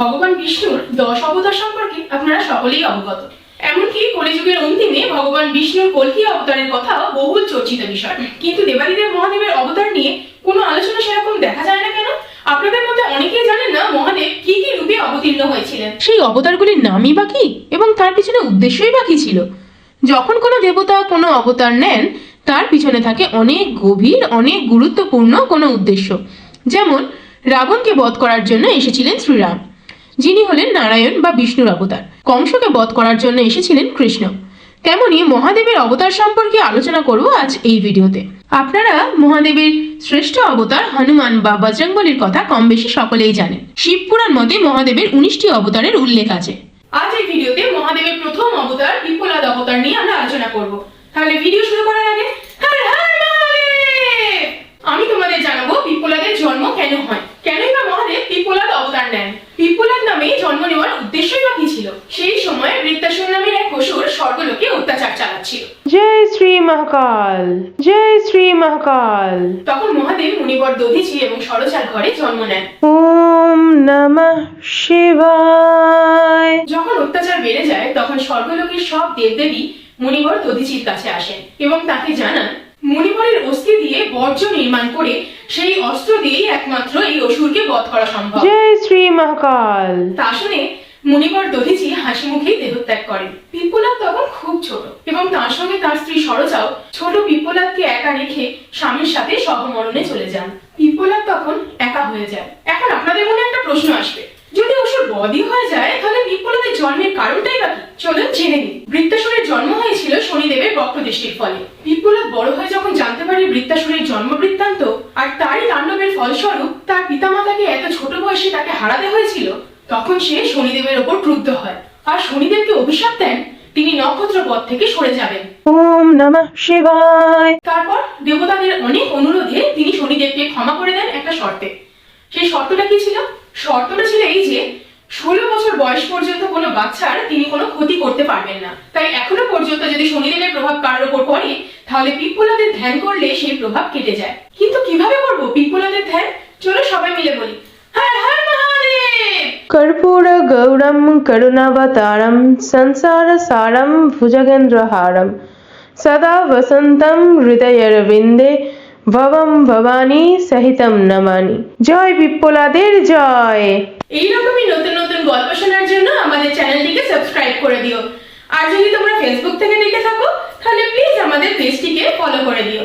ভগবান বিষ্ণুর দশ অবতার সম্পর্কে আপনারা সকলেই অবগত। এমনকি কলিযুগের অন্তিমে ভগবান বিষ্ণুর কল্কি অবতারের কথা বহুল চর্চিত বিষয়। কিন্তু দেবাদিদেব মহাদেবের অবতার নিয়ে কোনো আলোচনা সেরকম দেখা যায় না কেন? আপনাদের মধ্যে অনেকেই জানেন না মহাদেব কি কি রূপে অবতীর্ণ হয়েছিলেন। সেই অবতারগুলির নামই বা কি এবং তার পিছনে উদ্দেশ্যই বা কি ছিল? যখন কোনো দেবতা কোনো অবতার নেন, তার পিছনে থাকে অনেক গভীর, অনেক গুরুত্বপূর্ণ কোনো উদ্দেশ্য। যেমন, রাবণকে বধ করার জন্য এসেছিলেন শ্রীরাম। যিনি হলেন নারায়ণ বা বিষ্ণুর অবতার। কংসকে বধ করার জন্য এসেছিলেন কৃষ্ণ। তেমনি মহাদেবের অবতার সম্পর্কে আলোচনা করব আজ এই ভিডিওতে। আপনারা মহাদেবের শ্রেষ্ঠ অবতার হনুমান বা বজরংবলির কথা কম বেশি সকলেই জানেন। শিবপুরাণ মতে মহাদেবের উনিশটি অবতারের উল্লেখ আছে। আজ এই ভিডিওতে মহাদেবের প্রথম অবতার বিপ্লব অবতার নিয়ে আমরা আলোচনা করব। তাহলে ভিডিও শুরু করার আগে হর হর মহাদেব! আমি তোমাদের জানাব পিপ্পলাদের জন্ম কেন হয় কেনই বা মহাদেব পিপ্পলাদ অবতার নেন পিপ্পলাদ নামে জন্ম নেওয়ার উদ্দেশ্যই বা কি ছিল সেই সময় বৃত্তাসুর নামের এক অসুর স্বর্গলোকে অত্যাচার চালাচ্ছিল। জয় শ্রী মহাকাল জয় শ্রী মহাকাল। তখন মহাদেব মুনিবর দধিচি এবং সরচার ঘরে জন্ম নেন। ওম নমঃ শিবায়। যখন অত্যাচার বেড়ে যায় তখন স্বর্গলোকের সব দেবদেবী মুনিবর দধিচির কাছে আসেন এবং তাকে জানান মুনিবরের অস্থি দিয়ে বর্জ্য নির্মাণ করে সেই অস্ত্র দিয়েই একমাত্র এই অসুরকে বধ করা সম্ভব। জয় শ্রী মহাকাল। তা শুনে মুনিবর দধিচি হাসি মুখেই দেহত্যাগ করেন। পিপ্পলাদ তখন খুব ছোট এবং তার সঙ্গে তার স্ত্রী সরজাও ছোট পিপ্পলাদকে একা রেখে স্বামীর সাথে সহমরণে চলে যান। পিপ্পলাদ তখন একা হয়ে যায়। এখন আপনাদের মনে একটা প্রশ্ন আসবে। যদি অসুর বদই হয়ে যায়, তাহলে পিপ্পলাদের জন্মের কারণটাই বা কি? চলুন জেনে নিন বৃত্তাসুরের জন্ম হয়েছিল শনিদেবের বক্রদৃষ্টির ফলে। পিপ্পলাদ বড় হয়ে যখন জানতে পারে বৃত্তাসুরের জন্ম বৃত্তান্ত আর তারই তাণ্ডবের ফলস্বরূপ তার পিতামাতাকে এত ছোট বয়সে তাকে হারাতে হয়েছিল তখন সে শনিদেবের ওপর ক্রুদ্ধ হয়। আর শনিদেবকে অভিশাপ দেন তিনি নক্ষত্র পথ থেকে সরে যাবেন। ওম নমঃ শিবায়। তারপর দেবতাদের অনেক অনুরোধে তিনি শনিদেবকে ক্ষমা করে দেন একটা শর্তে। সেই শর্তটা কি ছিল? শর্তটা ছিল এই যে ষোলো বছর বয়স পর্যন্ত কোনো বাচ্চার তিনি কোনো ক্ষতি করতে পারবেন না। তাই এখনও পর্যন্ত যদি শনিদেবের প্রভাব কারোর ওপর পড়ে তাহলে পিপ্পলাদের ধ্যান করলে সেই প্রভাব কেটে যায়। কিন্তু কীভাবে করব পিপ্পলাদের ধ্যান? চলো সবাই মিলে বলি হর হর মহাদেব! করুণাবতারম সংসার সারম ভুজগেন্দ্রহারম সদা বসন্তম হৃদয়রবিন্দে ভবম ভবানী সহিতম নমানি জয় বিপ্পলাদের জয় এইরকমই নতুন নতুন গল্প শোনার জন্য আমাদের চ্যানেলটিকে সাবস্ক্রাইব করে দিও। আর যদি তোমরা ফেসবুক থেকে দেখে থাকো, তাহলে প্লিজ আমাদের পেজটিকে ফলো করে দিও।